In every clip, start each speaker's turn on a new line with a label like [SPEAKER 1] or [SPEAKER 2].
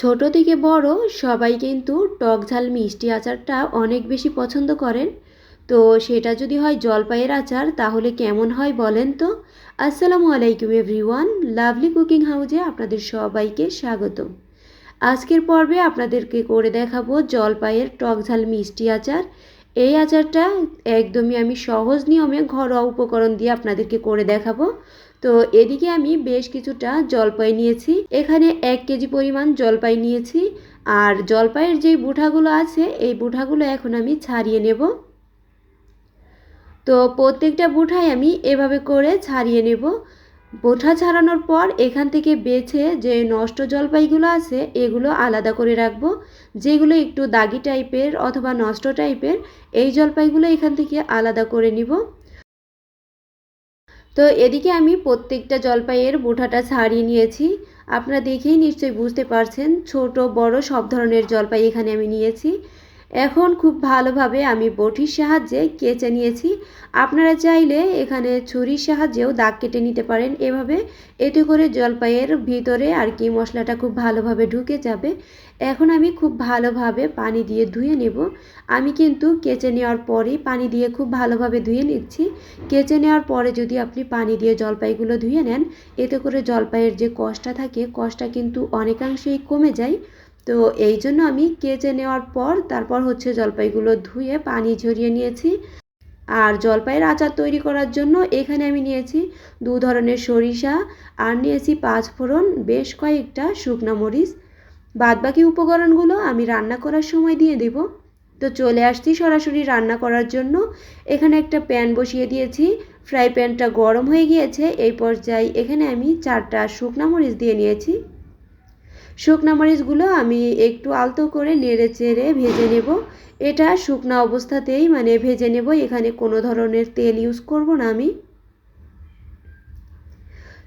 [SPEAKER 1] ছোট থেকে বড় সবাই কিন্তু টক ঝাল মিষ্টি আচারটা অনেক বেশি পছন্দ করেন। তো সেটা যদি হয় জলপাইয়ের আচার, তাহলে কেমন হয় বলেন তো? আসসালামু আলাইকুম এভরিওয়ান, লাভলি কুকিং হাউজে আপনাদের সবাইকে স্বাগত আজকের পর্বে আপনাদেরকে করে দেখাবো জলপাইয়ের টক ঝাল মিষ্টি আচার। এই আচারটা একদমই আমি সহজ নিয়মে ঘরোয়া উপকরণ দিয়ে আপনাদেরকে করে দেখাবো। তো এদিকে আমি বেশ কিছুটা জলপাই নিয়েছি। এখানে এক কেজি পরিমাণ জলপাই নিয়েছি। আর জলপাইয়ের যেই বুঠাগুলো আছে, এই বুঠাগুলো এখন আমি ছাড়িয়ে নেব। তো প্রত্যেকটা বুঠাই আমি এভাবে করে ছাড়িয়ে নেব। বোঠা ছাড়ানোর পর এখান থেকে বেছে যে নষ্ট জলপাইগুলো আছে, এগুলো আলাদা করে রাখব। যেগুলো একটু দাগি টাইপের অথবা নষ্ট টাইপের এই জলপাইগুলো এখান থেকে আলাদা করে নিব। তো এদিকে আমি প্রত্যেকটা জলপাইয়ের বোঠাটা ছাড়িয়ে নিয়েছি। আপনারা দেখেই নিশ্চয়ই বুঝতে পারছেন, ছোট, বড় সব ধরনের জলপাই এখানে আমি নিয়েছি। এখন খুব ভালোভাবে আমি বটির সাহায্যে কেচে নিয়েছি। আপনারা চাইলে এখানে ছুরির সাহায্যেও দাগ কেটে নিতে পারেন এভাবে। এতে করে জলপাইয়ের ভিতরে আর কি মশলাটা খুব ভালোভাবে ঢুকে যাবে। এখন আমি খুব ভালোভাবে পানি দিয়ে ধুয়ে নেব। আমি কিন্তু কেচে নেওয়ার পরেই পানি দিয়ে খুব ভালোভাবে ধুয়ে নিচ্ছি। কেচে নেওয়ার পরে যদি আপনি পানি দিয়ে জলপাইগুলো ধুয়ে নেন, এতে করে জলপাইয়ের যে কষটা থাকে কষটা কিন্তু অনেকাংশেই কমে যায়। তো এই জন্য আমি কেচে নেওয়ার পর তারপর হচ্ছে জলপাইগুলো ধুয়ে পানি ঝরিয়ে নিয়েছি। আর জলপাইয়ের আচার তৈরি করার জন্য এখানে আমি নিয়েছি দু ধরনের সরিষা আর নিয়েছি পাঁচ ফোড়ন, বেশ কয়েকটা শুকনা মরিচ। বাদবাকি উপকরণগুলো আমি রান্না করার সময় দিয়ে দেব। তো চলে আসছি সরাসরি রান্না করার জন্য। এখানে একটা প্যান বসিয়ে দিয়েছি। ফ্রাই প্যানটা গরম হয়ে গিয়েছে। এই পর্যায়ে এখানে আমি চারটা শুকনা মরিচ দিয়ে নিয়েছি। শুকনা মরিচগুলো আমি একটু আলতো করে নেড়ে চেড়ে ভেজে নেব। এটা শুকনা অবস্থাতেই মানে ভেজে নেব। এখানে কোনো ধরনের তেল ইউজ করব না আমি।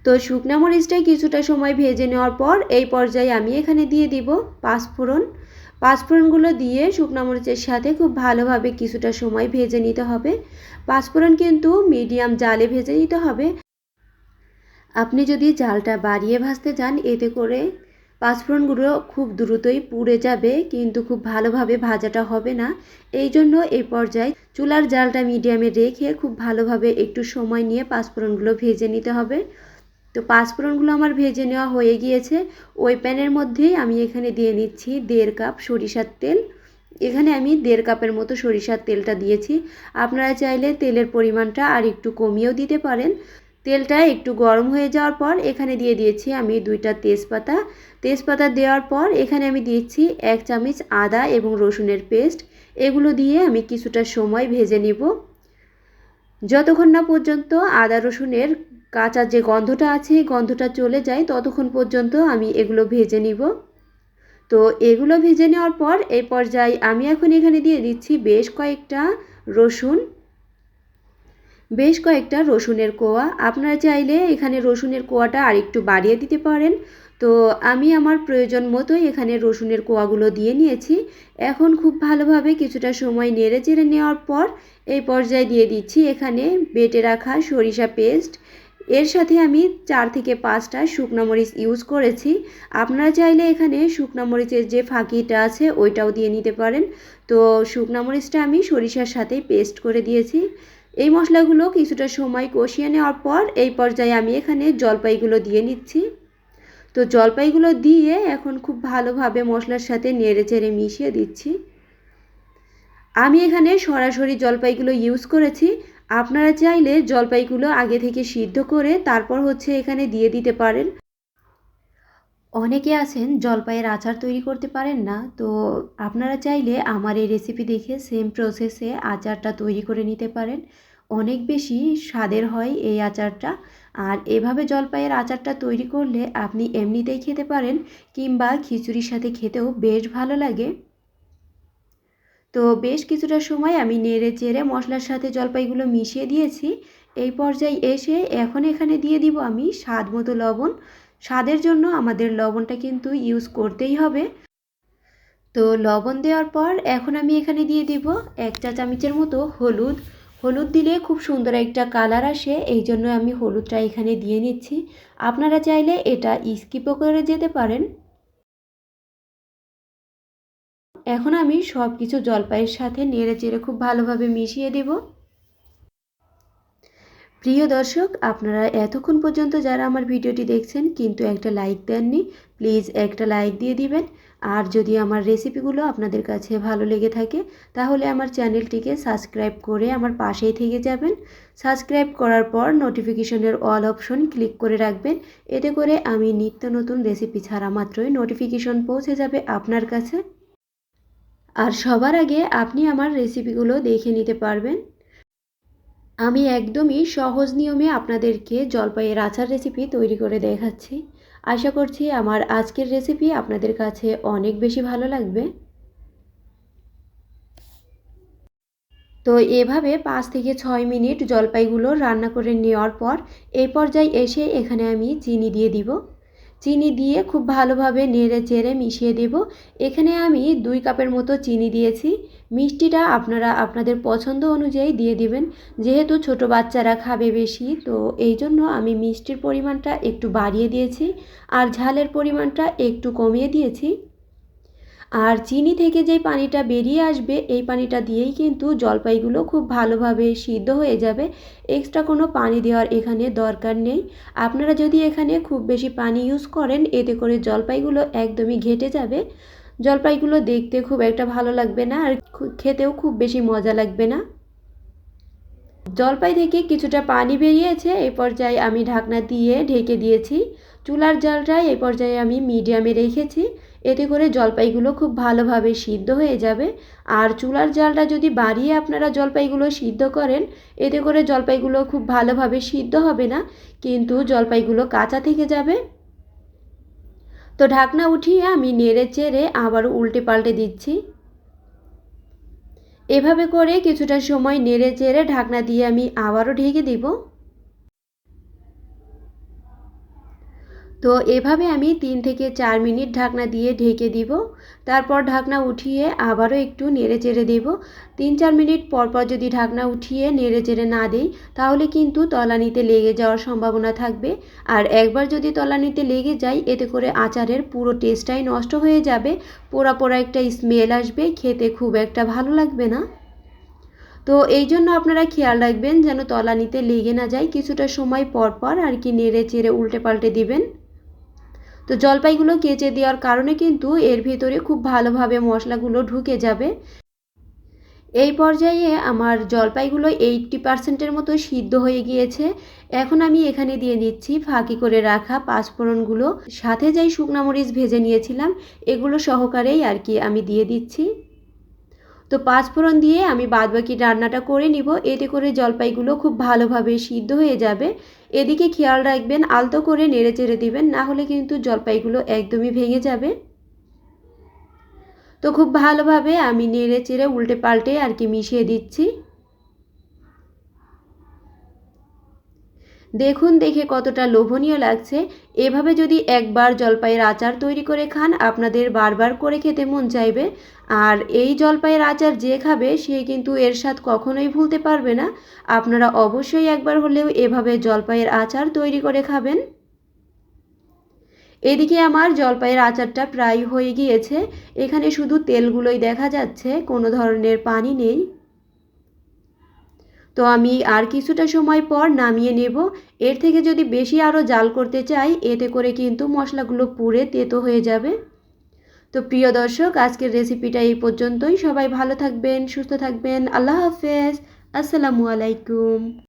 [SPEAKER 1] তো শুকনা মরিচটাই কিছুটা সময় ভেজে নেওয়ার পর এই পর্যায়ে আমি এখানে দিয়ে দিব পাঁচফোড়ন। পাঁচফোড়নগুলো দিয়ে শুকনা মরিচের সাথে খুব ভালোভাবে কিছুটা সময় ভেজে নিতে হবে। পাঁচফোড়ন কিন্তু মিডিয়াম জালে ভেজে নিতে হবে। আপনি যদি জালটা বাড়িয়ে ভাজতে যান এতে করে পাঁচফোড়নগুলো খুব দ্রুতই পুড়ে যাবে, কিন্তু খুব ভালোভাবে ভাজাটা হবে না। এই জন্য এই পর্যায়ে চুলার জালটা মিডিয়ামে রেখে খুব ভালোভাবে একটু সময় নিয়ে পাঁচফোড়নগুলো ভেজে নিতে হবে। তো পাঁচফোড়নগুলো আমার ভেজে নেওয়া হয়ে গিয়েছে। ওই প্যানের মধ্যেই আমি এখানে দিয়ে নিচ্ছি দেড় কাপ সরিষার তেল। এখানে আমি দেড় কাপের মতো সরিষার তেলটা দিয়েছি। আপনারা চাইলে তেলের পরিমাণটা আর একটু কমিয়েও দিতে পারেন। তেলটা একটু গরম হয়ে যাওয়ার পর এখানে দিয়ে দিয়েছি আমি দুইটা তেজপাতা। তেজপাতা দেওয়ার পর এখানে আমি দিয়েছি এক চামচ আদা এবং রসুনের পেস্ট। এগুলো দিয়ে আমি কিছুটা সময় ভেজে নেব। যতক্ষণ না পর্যন্ত আদা রসুনের কাঁচা যে গন্ধটা আছে গন্ধটা চলে যায়, ততক্ষণ পর্যন্ত আমি এগুলো ভেজে নিব। তো এগুলো ভেজে নেওয়ার পর এই পর্যায়ে আমি এখন এখানে দিয়ে দিচ্ছি বেশ কয়েকটা রসুন। বেশ কয়েকটা রসুনের কোয়া। আপনারা চাইলে এখানে রসুনের কোয়াটা আরেকটু বাড়িয়ে দিতে পারেন। তো আমি আমার প্রয়োজন মতোই এখানে রসুনের কোয়াগুলো দিয়ে নিয়েছি। এখন খুব ভালোভাবে কিছুটা সময় নেড়ে চেড়ে নেওয়ার পর এই পর্যায়ে দিয়ে দিচ্ছি এখানে বেটে রাখা সরিষা পেস্ট। এর সাথে আমি চার থেকে পাঁচটা শুকনা মরিচ ইউজ করেছি। আপনারা চাইলে এখানে শুকনা মরিচের যে ফাঁকিটা আছে ওইটাও দিয়ে নিতে পারেন। তো শুকনা মরিচটা আমি সরিষার সাথেই পেস্ট করে দিয়েছি। এই মশলাগুলো কিছুটা সময় কষিয়ে নেওয়ার পর এই পর্যায়ে আমি এখানে জলপাইগুলো দিয়ে নিচ্ছি। তো জলপাইগুলো দিয়ে এখন খুব ভালোভাবে মশলার সাথে নেড়ে চেড়ে মিশিয়ে দিচ্ছি। আমি এখানে সরাসরি জলপাইগুলো ইউজ করেছি। আপনারা চাইলে জলপাইগুলো আগে থেকে সিদ্ধ করে তারপর হচ্ছে এখানে দিয়ে দিতে পারেন। অনেকে আছেন জলপাইয়ের আচার তৈরি করতে পারেন না, তো আপনারা চাইলে আমার এই রেসিপি দেখে সেম প্রসেসে আচারটা তৈরি করে নিতে পারেন। অনেক বেশি স্বাদের হয় এই আচারটা। আর এভাবে জলপাইয়ের আচারটা তৈরি করলে আপনি এমনিতেই খেতে পারেন কিংবা খিচুড়ির সাথে খেতেও বেশ ভালো লাগে। তো বেশ কিছুটা সময় আমি নেড়ে চেড়ে মশলার সাথে জলপাইগুলো মিশিয়ে দিয়েছি। এই পর্যায়ে এসে এখন এখানে দিয়ে দিব আমি স্বাদ মতো লবণ। স্বাদের জন্য আমাদের লবণটা কিন্তু ইউজ করতেই হবে। তো লবণ দেওয়ার পর এখন আমি এখানে দিয়ে দিব এক চা চামচের মতো হলুদ। হলুদ দিলে খুব সুন্দর একটা কালার আসে, এই জন্য আমি হলুদটা এখানে দিয়ে নিচ্ছি। আপনারা চাইলে এটা স্কিপও করে যেতে পারেন। এখন আমি সব কিছু জলপাইয়ের সাথে নেড়ে চেড়ে খুব ভালোভাবে মিশিয়ে দেব। প্রিয় দর্শক, আপনারা এতক্ষণ পর্যন্ত যারা আমার ভিডিওটি দেখছেন কিন্তু একটা লাইক দেননি, প্লিজ একটা লাইক দিয়ে দিবেন। আর যদি আমার রেসিপিগুলো আপনাদের কাছে ভালো লেগে থাকে, তাহলে আমার চ্যানেলটিকে সাবস্ক্রাইব করে আমার পাশেই থেকে যাবেন। সাবস্ক্রাইব করার পর নোটিফিকেশনের অল অপশন ক্লিক করে রাখবেন। এতে করে আমি নিত্য নতুন রেসিপি ছাড়া মাত্রই নোটিফিকেশন পৌঁছে যাবে আপনার কাছে। আর সবার আগে আপনি আমার রেসিপিগুলো দেখে নিতে পারবেন। আমি একদমই সহজ নিয়মে আপনাদেরকে জলপাইয়ের আচার রেসিপি তৈরি করে দেখাচ্ছি। আশা করছি আমার আজকের রেসিপি আপনাদের কাছে অনেক বেশি ভালো লাগবে। তো এভাবে পাঁচ থেকে ছয় মিনিট জলপাইগুলো রান্না করে নেওয়ার পর এই পর্যায়ে এসে এখানে আমি চিনি দিয়ে দিব। চিনি দিয়ে খুব ভালোভাবে নেড়ে চেড়ে মিশিয়ে দেব। এখানে আমি দুই কাপের মতো চিনি দিয়েছি। মিষ্টিটা আপনারা আপনাদের পছন্দ অনুযায়ী দিয়ে দিবেন। যেহেতু ছোট বাচ্চারা খাবে বেশি, তো এই জন্য আমি মিষ্টির পরিমাণটা একটু বাড়িয়ে দিয়েছি। আর ঝালের পরিমাণটা একটু কমিয়ে দিয়েছি। আর চিনি থেকে যেই পানিটা বেরিয়ে আসবে, এই পানিটা দিয়েই কিন্তু জলপাইগুলো খুব ভালোভাবে সিদ্ধ হয়ে যাবে। এক্সট্রা কোনো পানি দেওয়ার এখানে দরকার নেই। আপনারা যদি এখানে খুব বেশি পানি ইউজ করেন, এতে করে জলপাইগুলো একদমই ঘেটে যাবে। জলপাইগুলো দেখতে খুব একটা ভালো লাগবে না আর খেতেও খুব বেশি মজা লাগবে না। জলপাই থেকে কিছুটা পানি বেরিয়েছে এই পর্যায়ে আমি ঢাকনা দিয়ে ঢেকে দিয়েছি। চুলার জালটা এই পর্যায়ে আমি মিডিয়ামে রেখেছি। এতে করে জলপাইগুলো খুব ভালোভাবে সিদ্ধ হয়ে যাবে। আর চুলার জালটা যদি বাড়িয়ে আপনারা জলপাইগুলো সিদ্ধ করেন, এতে করে জলপাইগুলো খুব ভালোভাবে সিদ্ধ হবে না, কিন্তু জলপাইগুলো কাঁচা থেকে যাবে। তো ঢাকনা উঠিয়ে আমি নেড়ে চেড়ে আবারও উল্টে পাল্টে দিচ্ছি। এভাবে করে কিছুটা সময় নেড়ে চেড়ে ঢাকনা দিয়ে আমি আবারও ঢেকে দিব। তো এভাবে আমি তিন থেকে চার মিনিট ঢাকনা দিয়ে ঢেকে দিব। তারপর ঢাকনা উঠিয়ে আবারও একটু নেড়ে চেড়ে দেব। তিন চার মিনিট পর পর যদি ঢাকনা উঠিয়ে নেড়ে চেড়ে না দিই, তাহলে কিন্তু তলানিতে লেগে যাওয়ার সম্ভাবনা থাকবে। আর একবার যদি তলানিতে লেগে যায়, এতে করে আচারের পুরো টেস্টটাই নষ্ট হয়ে যাবে। পোড়া পোড়া একটা স্মেল আসবে, খেতে খুব একটা ভালো লাগবে না। তো এই জন্য আপনারা খেয়াল রাখবেন যেন তলানিতে লেগে না যায়, কিছুটা সময় পর পর আর কি নেড়ে চেড়ে উল্টে পাল্টে দিবেন। তো জলপাইগুলো কেচে দেওয়ার কারণে কিন্তু এর ভিতরে খুব ভালোভাবে মশলাগুলো ঢুকে যাবে। এই পর্যায়ে আমার জলপাইগুলো এইটটি পার্সেন্টের মতো সিদ্ধ হয়ে গিয়েছে। এখন আমি এখানে দিয়ে দিচ্ছি ফাঁকি করে রাখা পাঁচফোড়নগুলো। সাথে যাই শুকনামরিচ ভেজে নিয়েছিলাম, এগুলো সহকারেই আর কি আমি দিয়ে দিচ্ছি। তো পাঁচফোড়ন দিয়ে আমি বাদবাকি রান্নাটা করে নিব। এতে করে জলপাইগুলো খুব ভালোভাবে সিদ্ধ হয়ে যাবে। এদিকে খেয়াল রাখবেন, আলতো করে নেড়ে চেড়ে দিবেন, না হলে কিন্তু জলপাইগুলো একদমই ভেঙে যাবে। তো খুব ভালোভাবে আমি নেড়ে চেড়ে উল্টে পাল্টে আর কি মিশিয়ে দিচ্ছি। দেখুন দেখে কতটা লোভনীয় লাগছে। এভাবে যদি একবার জলপাইয়ের আচার তৈরি করে খান, আপনাদের বারবার করে খেতে মন চাইবে। আর এই জলপাইয়ের আচার যে খাবে, সে কিন্তু এর স্বাদ কখনোই ভুলতে পারবে না। আপনারা অবশ্যই একবার হলেও এভাবে জলপাইয়ের আচার তৈরি করে খাবেন। এদিকে আমার জলপাইয়ের আচারটা প্রায় হয়ে গিয়েছে। এখানে শুধু তেলগুলোই দেখা যাচ্ছে, কোনো ধরনের পানি নেই। তো আমি আর কিছুটা সময় পর নামিয়ে নেব। এর থেকে যদি বেশি আরও জাল করতে চাই, এতে করে কিন্তু মশলাগুলো পুড়ে তেতো হয়ে যাবে। তো প্রিয় দর্শক, আজকের রেসিপিটা এই পর্যন্তই। সবাই ভালো থাকবেন, সুস্থ থাকবেন। আল্লাহ হাফেজ। আসসালামু আলাইকুম।